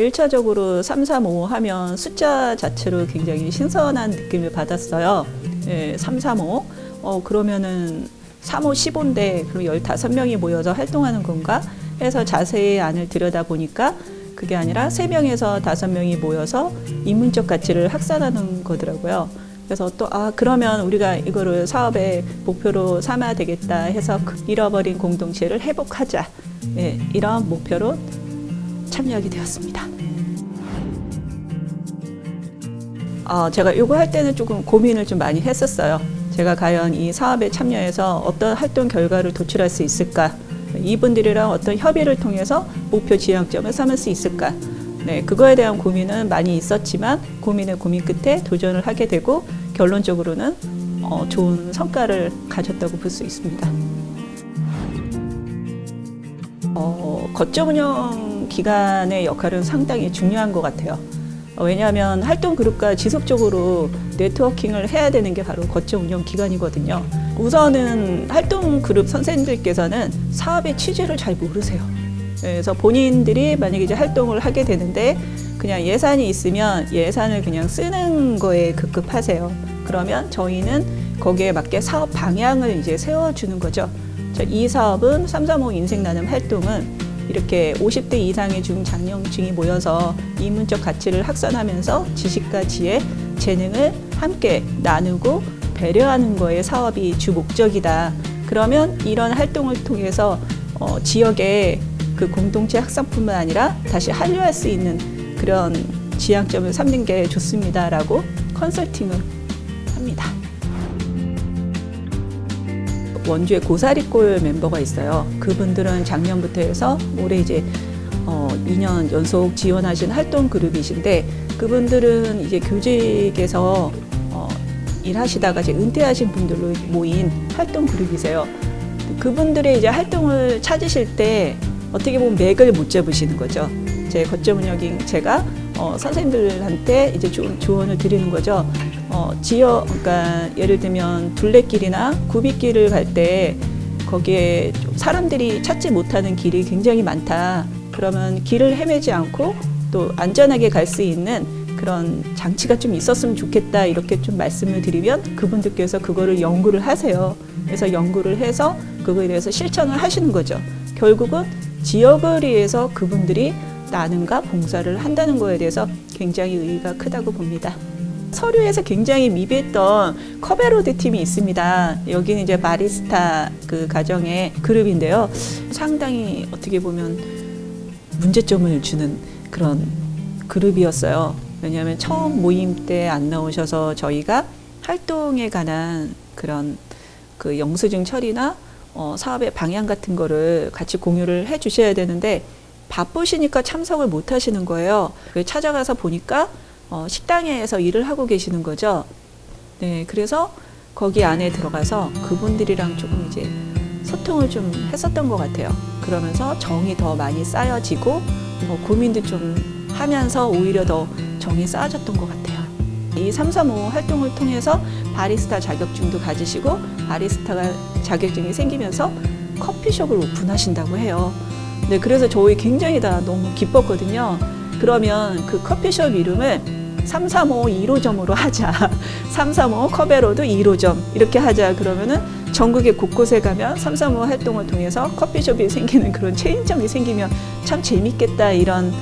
1차적으로 3, 3, 5 하면 숫자 자체로 굉장히 신선한 느낌을 받았어요. 예, 3, 3, 5. 어, 그러면은 3, 5, 15인데 그럼 15명이 모여서 활동하는 건가? 해서 자세히 안을 들여다 보니까 그게 아니라 3명에서 5명이 모여서 인문적 가치를 확산하는 거더라고요. 그래서 또, 아, 그러면 우리가 이거를 사업의 목표로 삼아야 되겠다 해서 그 잃어버린 공동체를 회복하자. 예, 이런 목표로 참여하게 되었습니다. 어, 제가 이거 할 때는 조금 고민을 좀 많이 했었어요. 제가 과연 이 사업에 참여해서 어떤 활동 결과를 도출할 수 있을까? 이분들이랑 어떤 협의를 통해서 목표 지향점을 삼을 수 있을까? 네, 그거에 대한 고민은 많이 있었지만 고민의 고민 끝에 도전을 하게 되고 결론적으로는 어, 좋은 성과를 가졌다고 볼 수 있습니다. 어, 거점 운영 기간의 역할은 상당히 중요한 것 같아요. 어, 왜냐하면 활동 그룹과 지속적으로 네트워킹을 해야 되는 게 바로 거점 운영 기간이거든요. 우선은 활동 그룹 선생님들께서는 사업의 취지를 잘 모르세요. 그래서 본인들이 만약에 이제 활동을 하게 되는데 그냥 예산이 있으면 예산을 그냥 쓰는 거에 급급하세요. 그러면 저희는 거기에 맞게 사업 방향을 이제 세워주는 거죠. 자, 이 사업은 335 인생 나눔 활동은 이렇게 50대 이상의 중장년층이 모여서 이문적 가치를 확산하면서 지식과 지혜, 재능을 함께 나누고 배려하는 거에 사업이 주 목적이다. 그러면 이런 활동을 통해서 어, 지역의 그 공동체 확산뿐만 아니라 다시 한류할 수 있는 그런 지향점을 삼는 게 좋습니다라고 컨설팅을 합니다. 원주에 고사리골 멤버가 있어요. 그분들은 작년부터 해서 올해 이제 어, 2년 연속 지원하신 활동 그룹이신데 그분들은 이제 교직에서 어, 일하시다가 이제 은퇴하신 분들로 모인 활동 그룹이세요. 그분들의 이제 활동을 찾으실 때 어떻게 보면 맥을 못 잡으시는 거죠. 제 거점 운영인 제가 어, 선생님들한테 이제 조, 조언을 드리는 거죠. 어, 지역, 그러니까 예를 들면 둘레길이나 굽이길을 갈 때 거기에 좀 사람들이 찾지 못하는 길이 굉장히 많다. 그러면 길을 헤매지 않고 또 안전하게 갈 수 있는 그런 장치가 좀 있었으면 좋겠다 이렇게 좀 말씀을 드리면 그분들께서 그거를 연구를 하세요. 그래서 연구를 해서 그거에 대해서 실천을 하시는 거죠. 결국은 지역을 위해서 그분들이 나눔과 봉사를 한다는 거에 대해서 굉장히 의의가 크다고 봅니다. 서류에서 굉장히 미비했던 커베로드 팀이 있습니다. 여기는 이제 바리스타 그 가정의 그룹인데요. 상당히 어떻게 보면 문제점을 주는 그런 그룹이었어요. 왜냐하면 처음 모임 때 안 나오셔서 저희가 활동에 관한 그런 그 영수증 처리나 어, 사업의 방향 같은 거를 같이 공유를 해 주셔야 되는데 바쁘시니까 참석을 못 하시는 거예요. 그래서 찾아가서 보니까 어, 식당에서 일을 하고 계시는 거죠. 네, 그래서 거기 안에 들어가서 그분들이랑 조금 이제 소통을 좀 했었던 것 같아요. 그러면서 정이 더 많이 쌓여지고 뭐 고민도 좀 하면서 오히려 더 정이 쌓아졌던 것 같아요. 이 335 활동을 통해서 바리스타 자격증도 가지시고 바리스타가 자격증이 생기면서 커피숍을 오픈하신다고 해요. 네, 그래서 저희 굉장히 다 너무 기뻤거든요. 그러면 그 커피숍 이름을 335 2호점으로 하자. 335 커베로드 2호점 이렇게 하자. 그러면은 전국의 곳곳에 가면 335 활동을 통해서 커피숍이 생기는 그런 체인점이 생기면 참 재밌겠다 이런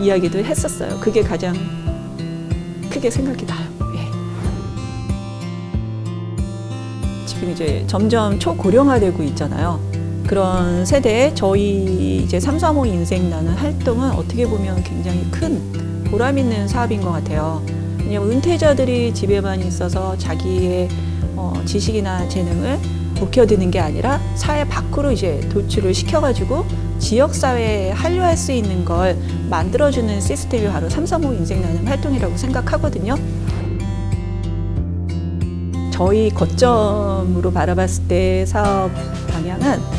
이야기도 했었어요. 그게 가장 크게 생각이 나요. 예. 지금 이제 점점 초고령화되고 있잖아요. 그런 세대에 저희 이제 335 인생 나는 활동은 어떻게 보면 굉장히 큰 보람 있는 사업인 것 같아요. 왜냐면 은퇴자들이 집에만 있어서 자기의 어, 지식이나 재능을 묵혀두는 게 아니라 사회 밖으로 이제 도출을 시켜가지고 지역 사회에 한류할 수 있는 걸 만들어주는 시스템이 바로 335 인생 나눔 활동이라고 생각하거든요. 저희 거점으로 바라봤을 때 사업 방향은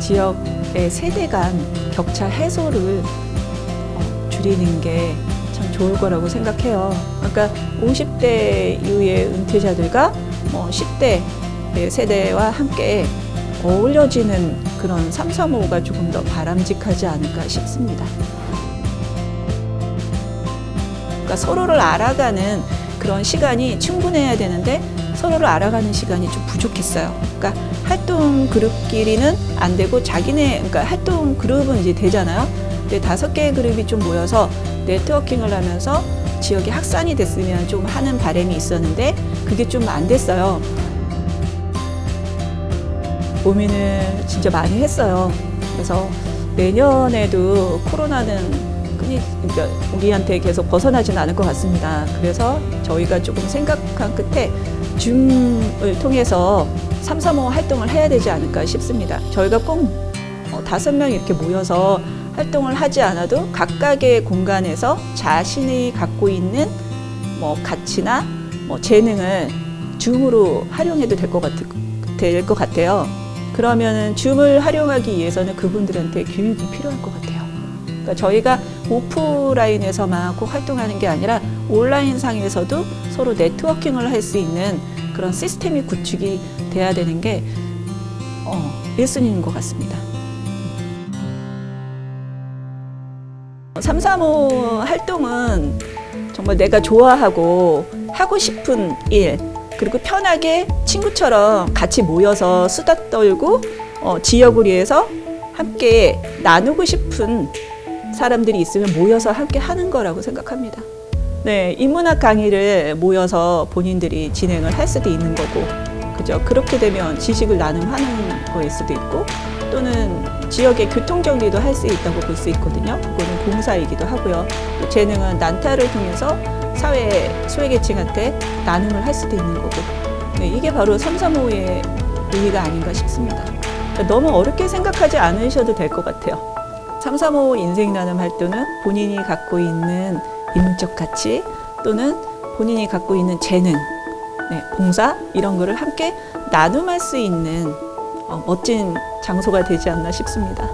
지역의 세대 간 격차 해소를 어, 줄이는 게 참 좋을 거라고 생각해요. 그러니까 50대 이후의 은퇴자들과 뭐 10대 세대와 함께 어울려지는 그런 3, 3, 5가 조금 더 바람직하지 않을까 싶습니다. 그러니까 서로를 알아가는 그런 시간이 충분해야 되는데 서로를 알아가는 시간이 좀 부족했어요. 그러니까 활동 그룹끼리는 안 되고 자기네 그러니까 활동 그룹은 이제 되잖아요. 근데 다섯 개의 그룹이 좀 모여서 네트워킹을 하면서 지역이 확산이 됐으면 좀 하는 바람이 있었는데 그게 좀 안 됐어요. 고민을 진짜 많이 했어요. 그래서 내년에도 코로나는 끊이 그러니까 우리한테 계속 벗어나지는 않을 것 같습니다. 그래서 저희가 조금 생각한 끝에 줌을 통해서 335 활동을 해야 되지 않을까 싶습니다. 저희가 꼭 어, 다섯 명 이렇게 모여서 활동을 하지 않아도 각각의 공간에서 자신이 갖고 있는 뭐 가치나 뭐 재능을 줌으로 활용해도 될 것 같, 같아요. 그러면은 줌을 활용하기 위해서는 그분들한테 교육이 필요할 것 같아요. 그러니까 저희가 오프라인에서만 꼭 활동하는 게 아니라 온라인 상에서도 서로 네트워킹을 할 수 있는 그런 시스템이 구축이 돼야 되는 게 어, 1순위인 것 같습니다. 335 활동은 정말 내가 좋아하고 하고 싶은 일 그리고 편하게 친구처럼 같이 모여서 수다 떨고 어, 지역을 위해서 함께 나누고 싶은 사람들이 있으면 모여서 함께 하는 거라고 생각합니다. 네, 인문학 강의를 모여서 본인들이 진행을 할 수도 있는 거고, 그죠? 그렇게 되면 지식을 나눔하는 거일 수도 있고, 또는 지역의 교통 정리도 할 수 있다고 볼 수 있거든요. 그거는 봉사이기도 하고요. 또 재능은 난타를 통해서 사회 소외계층한테 나눔을 할 수도 있는 거고, 네, 이게 바로 335의 의미가 아닌가 싶습니다. 너무 어렵게 생각하지 않으셔도 될 것 같아요. 335 인생 나눔 활동은 본인이 갖고 있는 인문적 가치 또는 본인이 갖고 있는 재능, 네, 봉사 이런 거를 함께 나눔할 수 있는 어, 멋진 장소가 되지 않나 싶습니다.